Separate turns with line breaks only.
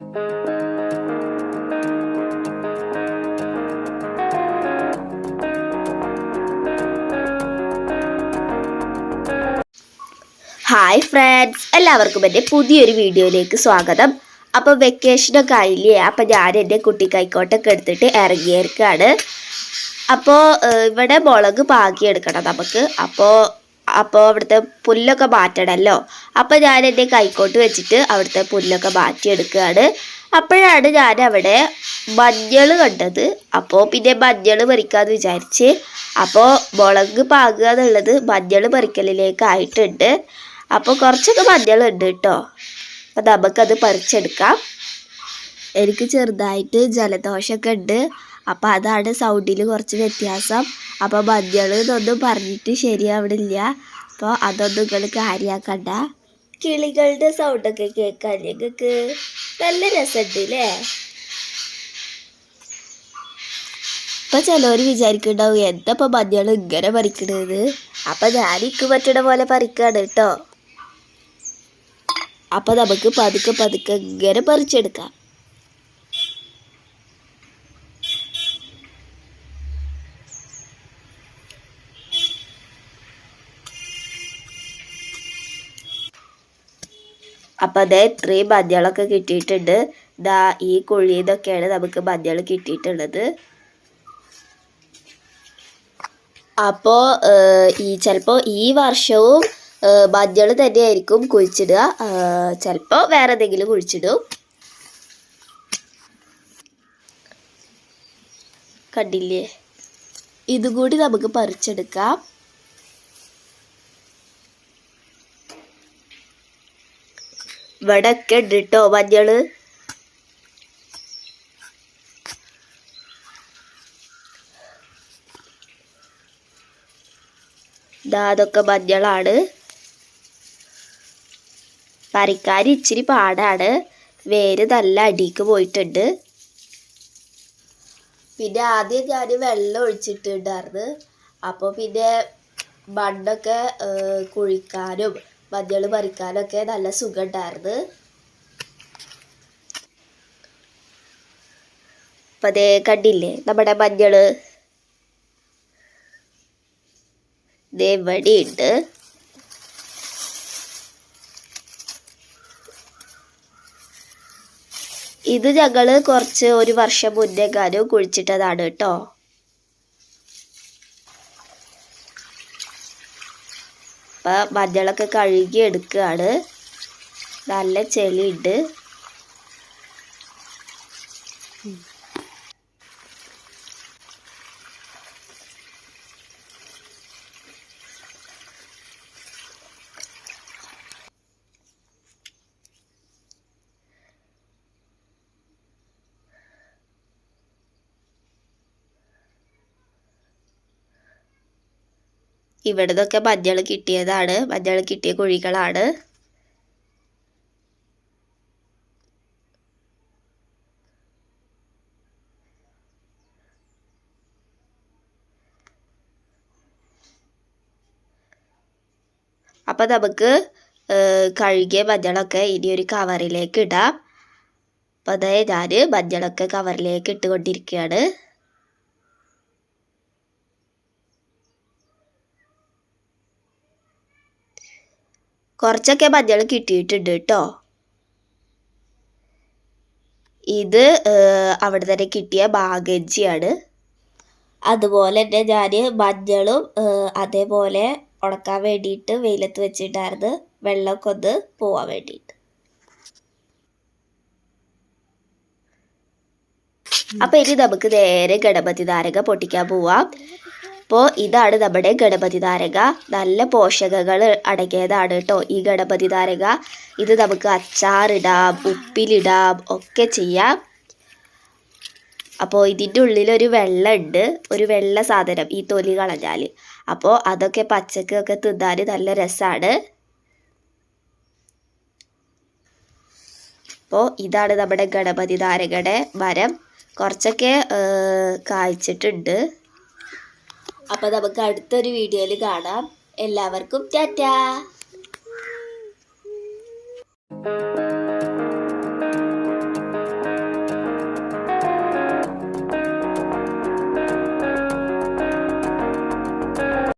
Hi friends എല്ലാവർക്കും എന്റെ പുതിയൊരു വീഡിയോയിലേക്ക് സ്വാഗതം. അപ്പോൾ വെക്കേഷനൊക്കെ ആയില്ലേ? അപ്പോൾ ഞാൻ എന്റെ കുട്ടിക്കൈക്കോട്ടൊക്കെ എടുത്തിട്ട് ഇറങ്ങിയിരിക്കുകയാണ് അപ്പോൾ ഇവിടെ മുളക് പാകിയെടുക്കണം നമുക്ക്. അപ്പോൾ അപ്പോൾ അവിടുത്തെ പുല്ലൊക്കെ മാറ്റണമല്ലോ അപ്പോൾ ഞാൻ എന്റെ കൈക്കോട്ട് വെച്ചിട്ട് അവിടുത്തെ പുല്ലൊക്കെ മാറ്റിയെടുക്കുകയാണ്. അപ്പോഴാണ് ഞാൻ അവിടെ മഞ്ഞൾ കണ്ടത്. അപ്പോൾ പിന്നെ മഞ്ഞൾ പറിക്കാമെന്ന് വിചാരിച്ച്. അപ്പോൾ മുളക് പാകുക എന്നുള്ളത് മഞ്ഞൾ പറിക്കലിലേക്കായിട്ടുണ്ട്. അപ്പോൾ കുറച്ചൊക്കെ മഞ്ഞൾ ഉണ്ട് കേട്ടോ. അപ്പോൾ നമുക്കത് പറിച്ചെടുക്കാം. എനിക്ക് ചെറുതായിട്ട് ജലദോഷമൊക്കെ ഉണ്ട്. അപ്പോൾ അതാണ് സൗണ്ടിൽ കുറച്ച് വ്യത്യാസം. അപ്പോൾ മഞ്ഞൾ എന്നൊന്നും പറഞ്ഞിട്ട് ശരിയാവണില്ല. അപ്പോൾ അതൊന്നും നിങ്ങൾ കാര്യമാക്കണ്ട കിളികളുടെ സൗണ്ടൊക്കെ കേൾക്കാൻ നിങ്ങൾക്ക് നല്ല രസമുണ്ട് അല്ലേ ഇപ്പം ചിലവർ വിചാരിക്കുന്നുണ്ടാവും എന്താ ഇപ്പൊ മഞ്ഞൾ ഇങ്ങനെ പറിക്കണത് അപ്പം ഞാൻ ഇക്ക് പോലെ പറിക്കുകയാണ് കേട്ടോ അപ്പം നമുക്ക് പതുക്കെ പതുക്കെ ഇങ്ങനെ പറിച്ചെടുക്കാം. അപ്പം അതേ ഇത്രയും ബദ്യകളൊക്കെ കിട്ടിയിട്ടുണ്ട്. ദാ ഈ കുഴിന്നൊക്കെയാണ് നമുക്ക് ബദ്യകൾ കിട്ടിയിട്ടുള്ളത്. അപ്പോൾ ഈ ചിലപ്പോൾ ഈ വർഷവും ബദ്യകൾ തന്നെയായിരിക്കും കുഴിച്ചിടുക. ചിലപ്പോൾ വേറെ എന്തെങ്കിലും കുഴിച്ചിടും. കണ്ടില്ലേ? ഇതും കൂടി നമുക്ക് പറിച്ചെടുക്കാം. ഇവിടെ ഒക്കെ ഉണ്ട് മഞ്ഞൾ അതൊക്കെ മഞ്ഞളാണ്. പറിക്കാൻ ഇച്ചിരി പാടാണ്. വേര് നല്ല അടിക്ക് പോയിട്ടുണ്ട്. പിന്നെ ആദ്യം ഞാൻ വെള്ളം ഒഴിച്ചിട്ടുണ്ടായിരുന്നു. അപ്പോൾ പിന്നെ മണ്ണൊക്കെ കുഴിക്കാനും മഞ്ഞൾ പറിക്കാനൊക്കെ നല്ല സുഖം ഉണ്ടായിരുന്നു അപ്പം അതേ കണ്ടില്ലേ നമ്മുടെ മഞ്ഞൾ? ദേ ഇവിടെയുണ്ട്. ഇത് ഞങ്ങൾ കുറച്ച് ഒരു വർഷം മുന്നേ കാനും കുഴിച്ചിട്ടതാണ് കേട്ടോ. അപ്പം മഞ്ഞളൊക്കെ കഴുകി എടുക്കുകയാണ് നല്ല ചെളിയുണ്ട് ഇവിടുന്നൊക്കെ മഞ്ഞൾ കിട്ടിയതാണ്. മഞ്ഞൾ കിട്ടിയ കുഴികളാണ്. അപ്പം നമുക്ക് കഴുകിയ മഞ്ഞളൊക്കെ ഇനി ഒരു കവറിലേക്ക് ഇടാം. അപ്പം അതായത് ഞാൻ മഞ്ഞളൊക്കെ കവറിലേക്ക് ഇട്ടുകൊണ്ടിരിക്കുകയാണ്. കുറച്ചൊക്കെ മഞ്ഞൾ കിട്ടിയിട്ടുണ്ട് കേട്ടോ. ഇത് അവിടെ തന്നെ കിട്ടിയ ബാഗജിയാണ് അതുപോലെ തന്നെ ഞാൻ മഞ്ഞളും അതേപോലെ ഉണക്കാൻ വേണ്ടിയിട്ട് വെയിലത്ത് വെച്ചിട്ടുണ്ടായിരുന്നു. വെള്ളമൊക്കെ ഒന്ന് പോവാൻ വേണ്ടിയിട്ട്. അപ്പം ഇനി നമുക്ക് നേരെ ഗണപതി നാരക പൊട്ടിക്കാൻ പോവാം. അപ്പോൾ ഇതാണ് നമ്മുടെ ഗണപതി താരക നല്ല പോഷകങ്ങൾ അടങ്ങിയതാണ് കേട്ടോ ഈ ഗണപതി താരക ഇത് നമുക്ക് അച്ചാറിടാം ഉപ്പിലിടാം ഒക്കെ ചെയ്യാം. അപ്പോൾ ഇതിന്റെ ഉള്ളിലൊരു വെള്ളമുണ്ട് ഒരു വെള്ള സാധനം ഈ തൊലി കളഞ്ഞാൽ. അപ്പോൾ അതൊക്കെ പച്ചക്കൊക്കെ തിന്നാൻ നല്ല രസമാണ് അപ്പോൾ ഇതാണ് നമ്മുടെ ഗണപതി താരകയുടെ മരം കുറച്ചൊക്കെ കായ്ച്ചിട്ടുണ്ട്. അപ്പോൾ നമുക്ക് അടുത്തൊരു വീഡിയോയിൽ കാണാം. എല്ലാവർക്കും ടാറ്റാ.